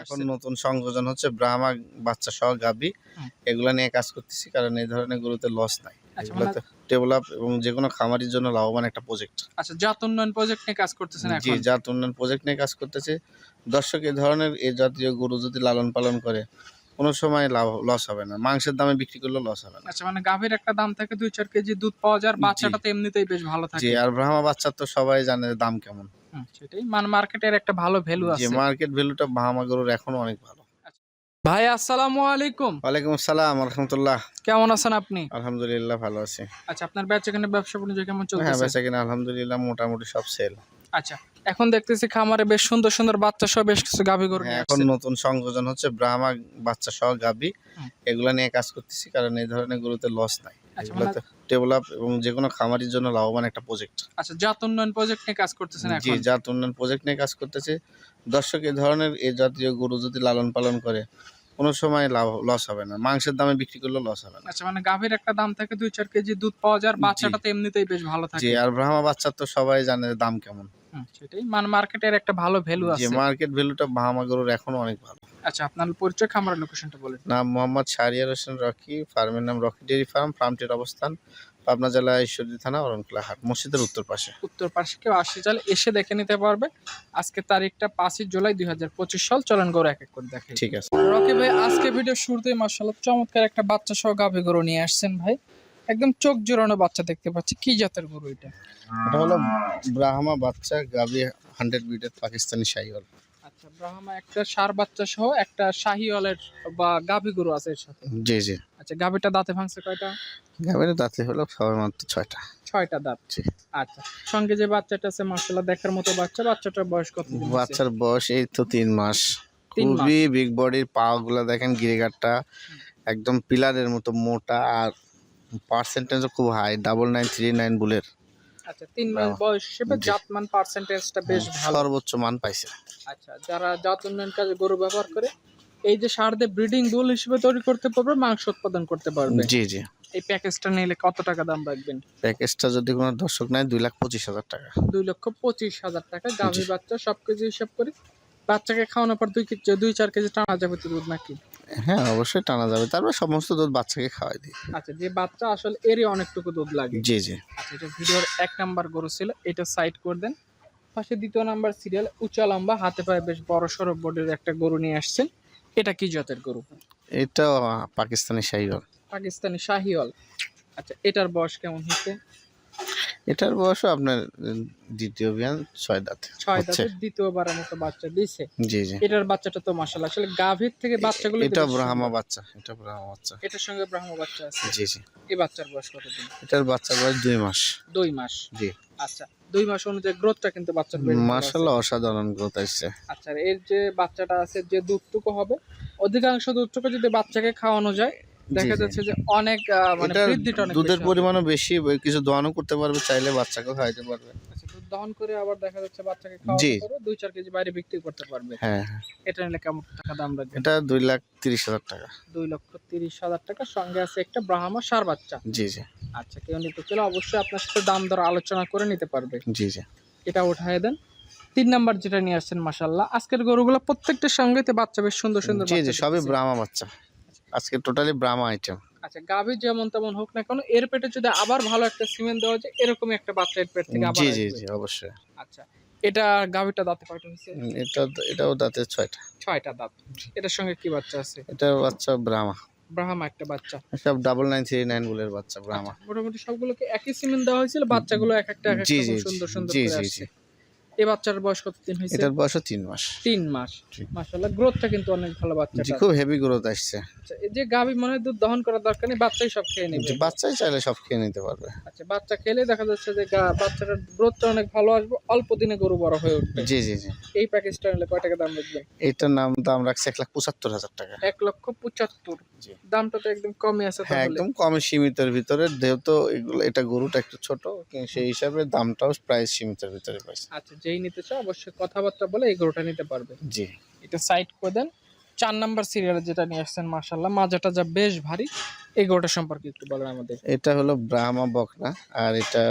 এখন নতুন সংযোজন হচ্ছে ব্রাহ্মা বাচ্চা সহ গাবি এগুলা নিয়ে কাজ করতেছি কারণ এই ধরনের গরুতে লস নাই। আচ্ছা, ডেভেলপ এবং যে কোনো খামারির জন্য লাভবান একটা প্রজেক্ট আচ্ছা জাত উন্নয়ন প্রজেক্ট নিয়ে কাজ করতেছেন জি জাত উন্নয়ন প্রজেক্ট নিয়ে কাজ করতেছে। দর্শক এই ধরনের এই জাতীয় গরু যদি লালন পালন করে কোনো সময় লাভ লস হবে না। মাংসের দামে বিক্রি করলে লস হবে না। আচ্ছা মানে গাভীর একটা দাম থাকে দুই চার কেজি দুধ পাওয়া যায় আর বাচ্চাটা তো এমনিতেই বেশ ভালো থাকে। আর ব্রাহ্মা বাচ্চা তো সবাই জানে দাম কেমন। সেটাই। মানে মার্কেটের একটা ভালো ভ্যালু আছে। মার্কেট ভ্যালুটা ব্রাহ্মা গরুর এখনও অনেক ভালো। ভাই আসসালামু আলাইকুম। ওয়ালাইকুম আসসালাম রহমতুল্লাহ কেমন আছেন আপনি? আলহামদুলিল্লাহ ভালো আছি। আচ্ছা আপনার বেচাকেনা ব্যবসা বাণিজ্য কেমন হ্যাঁ চলতেছে? বেচা আলহামদুলিল্লাহ মোটামুটি সব সেল আচ্ছা এখন দেখতেছি খামারে বেশ সুন্দর সুন্দর বাচ্চা সহ বেশ কিছু গাভী গরু হ্যাঁ, এখন নতুন সংযোজন হচ্ছে ব্রাহ্মা বাচ্চা সহ গাভী। এগুলা নিয়ে কাজ করতেছি কারণ এই ধরনের গরুতে লস নাই। এগুলোতে ডেভেলপ এবং যে কোনো খামারির জন্য লাভবান একটা প্রজেক্ট আচ্ছা জাত উন্নয়ন প্রজেক্ট নিয়ে কাজ করতেছেন জি জাত উন্নয়ন প্রজেক্ট নিয়ে কাজ করতেছে। দর্শক এই ধরনের এই জাতীয় গরু যদি লালন পালন করে কোনো সময় লাভ লস হবে না। মাংসের দামে বিক্রি করলে লস হবে না। আচ্ছা মানে গাভীর একটা দাম থাকে দুই চার কেজি দুধ পাওয়া যায় আর বাচ্চাটা তো এমনিতেই বেশ ভালো থাকে। জি আর ব্রাহ্মা বাচ্চার তো সবাই জানে দাম কেমন। সেটাই। মানে মার্কেটের একটা ভালো ভ্যালু আছে। মার্কেট ভ্যালুটা ব্রাহ্মা গরুর এখনও অনেক ভালো। আচ্ছা আপনার পরিচয় খামারের লোকেশনটা বলেন নাম মোহাম্মদ শাহরিয়ার হোসেন রকি ফার্মের নাম রকি ডেয়ারি ফার্ম ফার্মটির অবস্থান পাবনা জেলা ঈশ্বরদী থানা অরণকুলা হাট মসজিদের উত্তর পাশে। উত্তর পাশে কেউ আসে চাইলে এসে দেখে নিতে পারবে। আজকে তারিখটা পাঁচই জুলাই দুই হাজার পঁচিশ সাল চলেন গরু এক এক করে দেখে ঠিক আছে। রকি ভাই আজকে ভিডিও শুরুতেই মার্শাল্লাহ চমৎকার একটা বাচ্চা সহ গাভী গরু নিয়ে আসছেন ভাই। একদম চোখ জোরানো বাচ্চা দেখতে পাচ্ছি। কি জাতের গরু এটা? এটা হলো ব্রাহ্মা বাচ্চা গাবি হান্ড্রেড বিটের পাকিস্তানি শাহিওয়াল। আচ্ছা ব্রাহ্মা একটা সার বাচ্চা সহ একটা শাহিওয়ালের বা গাভী গরু আছে এর সাথে? জি জি। আচ্ছা গাভীটা দাঁতে ভাঙছে কয়টা? গাবির দাঁতে হলো সবে মাত্র ছয়টা। ছয়টা দাঁত। জি। আচ্ছা সঙ্গে যে বাচ্চাটা আছে মার্শাল্লাহ দেখার মতো বাচ্চা। বাচ্চাটার বয়স কত বাচ্চার বয়স এই তো তিন মাস। তিন মাস। খুবই বিগ বডির পা গুলা দেখেন গিরিগারটা একদম পিলারের মতো মোটা আর পার্সেন্টেজও খুব high double nine three nine বুলের। আচ্ছা তিন মাস বয়স হিসেবে জি। জাতমান পার্সেন্টেজটা বেশ ভালো। সর্বোচ্চ মান পাইছে। আচ্ছা যারা জাত উন্নয়ন কাজে গরু ব্যবহার করে এই যে সার দিয়ে ব্রিডিং বুল হিসেবে তৈরি করতে পারবে মাংস উৎপাদন করতে পারবে। জি জি। এই প্যাকেজটা নিলে কত টাকা দাম রাখবেন? প্যাকেজটা যদি কোনো দর্শক নেয় দুই লাখ পঁচিশ হাজার টাকা। দুই লক্ষ পঁচিশ হাজার টাকা গাভী বাচ্চা সব কেজি হিসাব করি। বাচ্চাকে খাওয়ানোর পর দুই কেজি দুই চার কেজি টানা যাবে দুধ নাকি? হ্যাঁ অবশ্যই টানা যাবে। তারপর সমস্ত দুধ বাচ্চাকে খাওয়াই দিই। আচ্ছা যে বাচ্চা আসলে এরই অনেকটুকু দুধ লাগে। জি জি। আচ্ছা এটা ভিডিওর এক নাম্বার গরু ছিল এটা সাইড করে দেন। পাশে দ্বিতীয় নাম্বার সিরিয়াল উঁচা লম্বা হাতে পায়ে বেশ বড় সড়ো বডির একটা গরু নিয়ে আসছেন। এটা কি জাতের গরু? এটা পাকিস্তানি শাহিওয়াল। পাকিস্তানি শাহিওয়াল। আচ্ছা এটার বয়স কেমন হচ্ছে এটার বয়সও আপনার দ্বিতীয় বিয়ান ছয় দাঁত ছয় দাঁতের দ্বিতীয়বারের মতো বাচ্চা দিছে জি জি। এটার বাচ্চাটা তো মাসাল আসলে গাভীর থেকে বাচ্চাগুলো এটা ব্রাহ্মা বাচ্চা এটা ব্রাহ্মা বাচ্চা। এটার সঙ্গে ব্রাহ্ম বাচ্চা আছে। জি জি। এই বাচ্চার বয়স কতদিন? এটার বাচ্চার বয়স দুই মাস। দুই মাস? জি। আচ্ছা দুই মাস অনুযায়ী গ্রোথটা কিন্তু বাচ্চার ভালো অসাধারণ গ্রোথ আসছে। আচ্ছা এর যে বাচ্চাটা আছে যে দুধটুকু হবে অধিকাংশ দুধটুকু যদি বাচ্চাকে খাওয়ানো যায় দেখা যাচ্ছে যে অনেক মানে বৃদ্ধিটা অনেক দুধের পরিমাণও বেশি কিছু দোয়ানো করতে পারবে চাইলে বাচ্চাকেও খাইতে পারবে। আচ্ছা, দহন করে আবার দেখা যাচ্ছে বাচ্চাকে। খাওয়াতে কেজি বাইরে বিক্রি করতে পারবে। হ্যাঁ হ্যাঁ। এটা নিলে কেমন টাকা দাম রাখবে? এটা লাখ তিরিশ হাজার টাকা। লক্ষ তিরিশ হাজার টাকা। সঙ্গে আছে একটা ব্রাহ্মা সার বাচ্চা। জি জি। আচ্ছা কেউ নিতে চলে অবশ্যই আপনার সাথে দাম দর আলোচনা করে নিতে পারবে। জি জি। এটা উঠায় দেন। তিন নাম্বার যেটা নিয়ে আসছেন মাসাল্লাহ আজকের গরুগুলো প্রত্যেকটার সঙ্গে বাচ্চা বেশ সুন্দর সুন্দর জি জি সবই। ব্রাহ্মা বাচ্চা। আজকে টোটালি ব্রাহ্মা আইটেম আচ্ছা গাভী যেমন তেমন হোক না কেন এর পেটে যদি আবার ভালো একটা সিমেন্ট দেওয়া যায় এরকমই একটা বাচ্চা এর পেট থেকে আবার জি জি জি অবশ্যই। আচ্ছা এটা গাভীটা দাঁতে কয়টা হয়েছে? এটা এটাও দাঁতের ছয়টা। ছয়টা দাঁত। এটার সঙ্গে কি বাচ্চা আছে? এটার বাচ্চা ব্রাহ্মা ব্রাহ্মা একটা বাচ্চা। সব ডাবল নাইন থ্রি নাইন বুলের বাচ্চা ব্রাহ্মা আচ্ছা, মোটামুটি সবগুলোকে একই সিমেন্ট দেওয়া হয়েছিল বাচ্চাগুলো এক একটা এক একটা সুন্দর সুন্দর জি, জি, জি। এই বাচ্চার বয়স কতদিন হয়েছে? এটার বয়সও তিন মাস। তিন মাস। জি। মাশাআল্লাহ গ্রোথটা কিন্তু অনেক ভালো জি বাচ্চাটা খুব হেভি গ্রোথ আসছে। আচ্ছা এই যে গাভী মনে হয় দুধ দহন করার দরকার নেই বাচ্চাই সব খেয়ে নেবে। বাচ্চাই চাইলে সব খেয়ে নিতে পারবে। আচ্ছা বাচ্চা খেলে দেখা যাচ্ছে যে গা- বাচ্চাটার গ্রোথটা অনেক ভালো আসবে অল্প দিনে গরু বড় হয়ে উঠবে। জি জি জি। এই প্যাকেজটা নিলে কয় টাকা দাম রাখবেন এইটার নাম দাম রাখছে এক লাখ পঁচাত্তর হাজার টাকা। এক লক্ষ পঁচাত্তর। জি। দামটা তো একদম কমই আছে হ্যাঁ তাহলে। একদম কম সীমিতের ভিতরে যেহেতু এগুলো এটা গরুটা একটু ছোট সেই হিসাবে দামটাও প্রায় সীমিতের ভিতরে পাইছে। আচ্ছা যেই নিতে চাও অবশ্যই কথাবার্তা বলে এই গরুটা নিতে পারবে। জি। এটা সাইড করে দেন। চার নাম্বার সিরিয়ালে যেটা নিয়ে আসছেন মার্শাল্লাহ মাজাটা যা বেশ ভারী এই গরুটা সম্পর্কে একটু বলেন আমাদের। এটা হলো ব্রাহ্মা বকনা আর এটা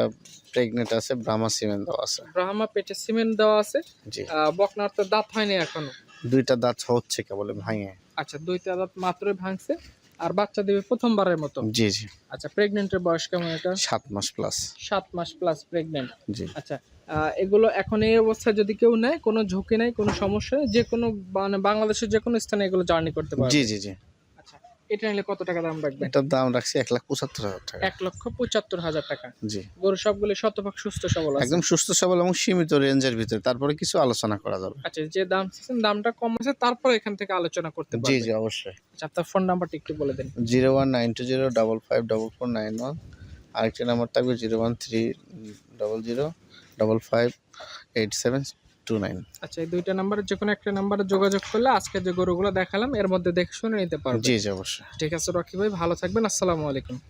প্রেগনেন্ট আছে ব্রাহ্মা সিমেন্ট দেওয়া আছে। ব্রাহ্মা পেটে সিমেন্ট দেওয়া আছে। জি। বকনার তো দাঁত হয়নি এখনও। দুইটা দাঁত হচ্ছে কেবল ভাঙে। আচ্ছা দুইটা দাঁত মাত্রই ভাঙছে। আর বাচ্চা দেবে প্রথমবারের মতো? জি জি। আচ্ছা প্রেগনেন্টের বয়স কেমন এটা? সাত মাস প্লাস সাত মাস প্লাস প্রেগন্যান্ট জি। আচ্ছা আহ, এগুলো এখন এই অবস্থায় যদি কেউ নেয় কোনো ঝুঁকি নেই কোনো সমস্যা যে কোনো মানে বাংলাদেশের যে কোনো স্থানে এগুলো জার্নি করতে পারে জি জি জি। এটা নিলে কত টাকা দাম রাখবেন? এটার দাম রাখছি এক লাখ পঁচাত্তর হাজার টাকা। এক লক্ষ পঁচাত্তর হাজার টাকা। জি। গরু সবগুলো শতভাগ সুস্থ সবল একদম সুস্থ সবল এবং সীমিত রেঞ্জের ভিতরে। তারপরে কিছু আলোচনা করা যাবে। আচ্ছা যে দাম দামটা কম আছে তারপর এখান থেকে আলোচনা করতে জি জি অবশ্যই। আচ্ছা আপনার ফোন নাম্বারটা একটু বলে দেন। Zero one nine two zero double five double four nine one. আরেকটি নাম্বার থাকবে zero one three double zero double five eight seven. Two nine আচ্ছা এই দুইটা নাম্বারে যে কোনো একটা নাম্বারে যোগাযোগ করলে আজকে যে গরুগুলো দেখালাম এর মধ্যে দেখে শুনে নিতে পারবেন জি জি অবশ্যই। ঠিক আছে রকি ভাই ভালো থাকবেন আসসালামু আলাইকুম।